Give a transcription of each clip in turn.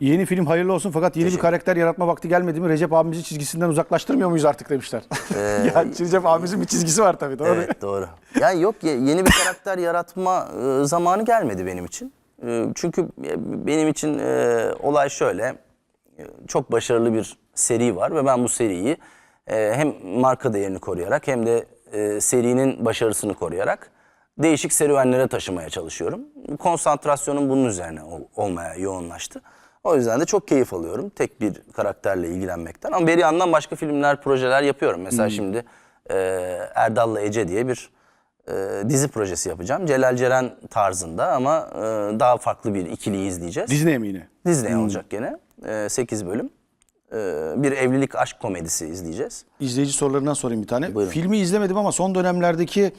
Yeni film hayırlı olsun fakat yeni bir karakter yaratma vakti gelmedi mi? Recep abimizi çizgisinden uzaklaştırmıyor muyuz artık demişler. ya Recep abimizin bir çizgisi var tabii doğru. Evet doğru. Yani yok ye- yeni bir karakter yaratma e, zamanı gelmedi benim için. E, çünkü e, benim için olay şöyle. Çok başarılı bir seri var ve ben bu seriyi hem marka değerini koruyarak hem de serinin başarısını koruyarak değişik serüvenlere taşımaya çalışıyorum. Konsantrasyonum bunun üzerine ol- olmaya yoğunlaştı. O yüzden de çok keyif alıyorum tek bir karakterle ilgilenmekten. Ama bir yandan başka filmler, projeler yapıyorum. Mesela şimdi e, Erdal'la Ece diye bir e, dizi projesi yapacağım. Celal Ceren tarzında ama e, daha farklı bir ikiliyi izleyeceğiz. Disney mi yine? Disney olacak gene. E, 8 bölüm. E, bir evlilik aşk komedisi izleyeceğiz. İzleyici sorularından sorayım bir tane. Buyurun. Filmi izlemedim ama son dönemlerdeki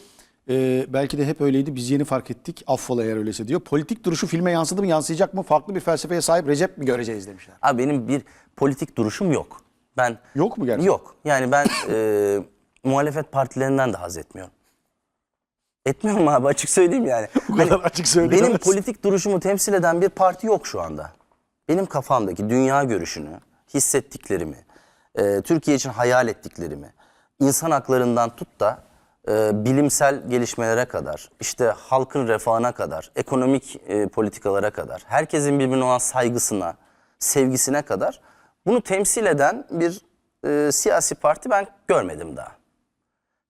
e, belki de hep öyleydi. Biz yeni fark ettik. Affola eğer öyleyse diyor. Politik duruşu filme yansıdı mı yansıyacak mı? Farklı bir felsefeye sahip Recep mi göreceğiz demişler. Abi benim bir politik duruşum yok. Ben Yok mu gerçekten? Yok. Yani ben e, muhalefet partilerinden de haz etmiyorum. Etmiyorum abi açık söyleyeyim yani. Bu kadar açık söyleyemezsin. Benim politik duruşumu temsil eden bir parti yok şu anda. Benim kafamdaki dünya görüşünü, hissettiklerimi, e, Türkiye için hayal ettiklerimi, insan haklarından tut da e, bilimsel gelişmelere kadar, işte halkın refahına kadar, ekonomik e, politikalara kadar, herkesin birbirine olan saygısına, sevgisine kadar bunu temsil eden bir e, siyasi parti ben görmedim daha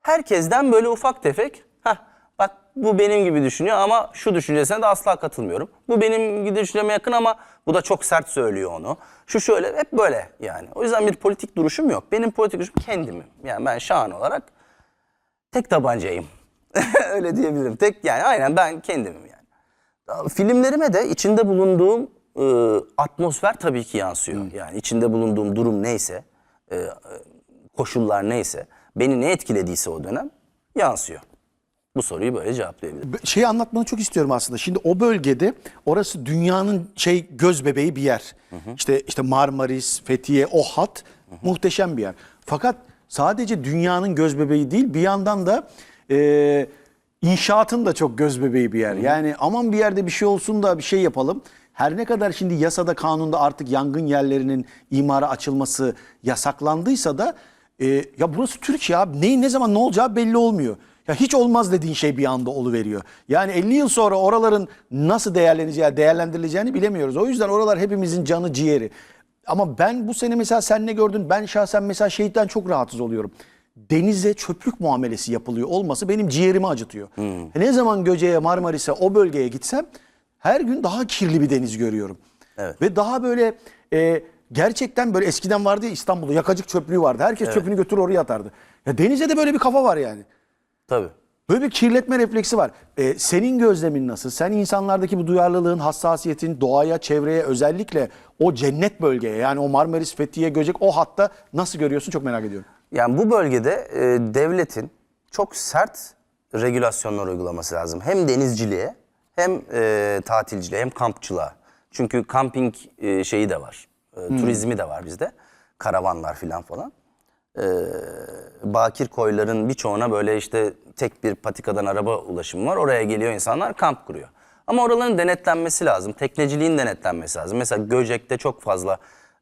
herkesten böyle ufak tefek Heh, bak bu benim gibi düşünüyor ama şu düşüncesine de asla katılmıyorum. Bu benim gibi düşünceme yakın ama bu da çok sert söylüyor onu. Şu şöyle hep böyle yani. O yüzden bir politik duruşum yok. Benim politik duruşum kendimim. Yani ben Şahan olarak tek tabancayım. Öyle diyebilirim. Tek yani aynen ben kendimim yani. Filmlerime de içinde bulunduğum e, atmosfer tabii ki yansıyor. Yani içinde bulunduğum durum neyse, e, e, koşullar neyse, beni ne etkilediyse o dönem yansıyor. Bu soruyu böyle cevaplayabilirim. Şeyi anlatmanı çok istiyorum aslında. Şimdi o bölgede orası dünyanın şey göz bebeği bir yer. İşte işte Marmaris, Fethiye o hat muhteşem bir yer. Fakat sadece dünyanın göz bebeği değil bir yandan da e, inşaatın da çok göz bebeği bir yer. Yani aman bir yerde bir şey olsun da bir şey yapalım. Her ne kadar şimdi yasada kanunda artık yangın yerlerinin imara açılması yasaklandıysa da e, ya burası Türkiye abi. Neyin ne zaman ne olacağı belli olmuyor. Ya hiç olmaz dediğin şey bir anda oluveriyor. Yani 50 yıl sonra oraların nasıl değerleneceği, değerlendirileceğini bilemiyoruz. O yüzden oralar hepimizin canı ciğeri. Ama ben bu sene mesela sen ne gördün? Ben şahsen mesela şehitten çok rahatsız oluyorum. Denize çöplük muamelesi yapılıyor olması benim ciğerimi acıtıyor. Ne zaman Göce'ye, Marmaris'e, o bölgeye gitsem her gün daha kirli bir deniz görüyorum. Evet. Ve daha böyle e, gerçekten böyle eskiden vardı ya İstanbul'da yakacık çöplüğü vardı. Herkes çöpünü götürür oraya atardı. Ya denize de böyle bir kafa var yani. Tabii. Böyle bir kirletme refleksi var. Ee, senin gözlemin nasıl? Sen insanlardaki bu duyarlılığın, hassasiyetin doğaya, çevreye özellikle o cennet bölgeye yani o Marmaris, Fethiye, Göcek o hatta nasıl görüyorsun çok merak ediyorum. Yani bu bölgede e, devletin çok sert regülasyonlar uygulaması lazım. Hem denizciliğe hem e, tatilciliğe hem kampçılığa. Çünkü kamping e, şeyi de var. E, Turizmi de var bizde. Karavanlar filan falan. E, bakir koyların birçoğuna böyle işte tek bir patikadan araba ulaşımı var. Oraya geliyor insanlar kamp kuruyor. Ama oraların denetlenmesi lazım. Tekneciliğin denetlenmesi lazım. Mesela Göcek'te çok fazla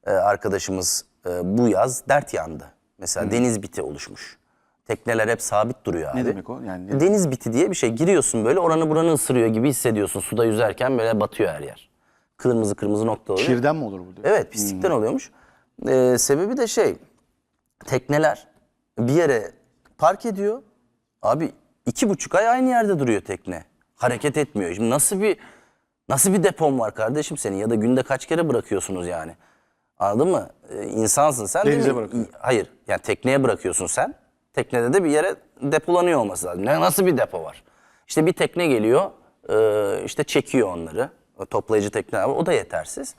e, arkadaşımız e, bu yaz dert yandı. Mesela deniz biti oluşmuş. Tekneler hep sabit duruyor abi. demek o? Yani ne- Deniz biti diye bir şey. Giriyorsun böyle oranı buranı ısırıyor gibi hissediyorsun. Suda yüzerken böyle batıyor her yer. Kırmızı kırmızı nokta oluyor. Kirden mi olur bu? diyor. Evet pislikten oluyormuş. Ee, sebebi de şey tekneler bir yere park ediyor. Abi iki buçuk ay aynı yerde duruyor tekne. Hareket etmiyor. Şimdi nasıl bir nasıl bir depon var kardeşim senin ya da günde kaç kere bırakıyorsunuz yani? Anladın mı? Ee, insansın sen değil Denize mi? bırakıyor. Hayır. Yani tekneye bırakıyorsun sen. Teknede de bir yere depolanıyor olması lazım. Ne, nasıl bir depo var? İşte bir tekne geliyor, e, işte çekiyor onları. O toplayıcı tekne var, o da yetersiz.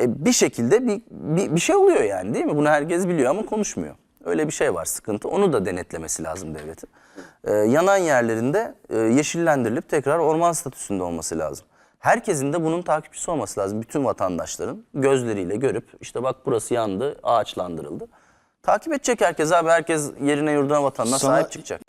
E, bir şekilde bir, bir, bir şey oluyor yani değil mi? Bunu herkes biliyor ama konuşmuyor. Öyle bir şey var sıkıntı. Onu da denetlemesi lazım devletin. E, yanan yerlerinde e, yeşillendirilip tekrar orman statüsünde olması lazım. Herkesin de bunun takipçisi olması lazım. Bütün vatandaşların gözleriyle görüp işte bak burası yandı, ağaçlandırıldı. Takip edecek herkes abi. Herkes yerine yurduna vatanına Sana- sahip çıkacak.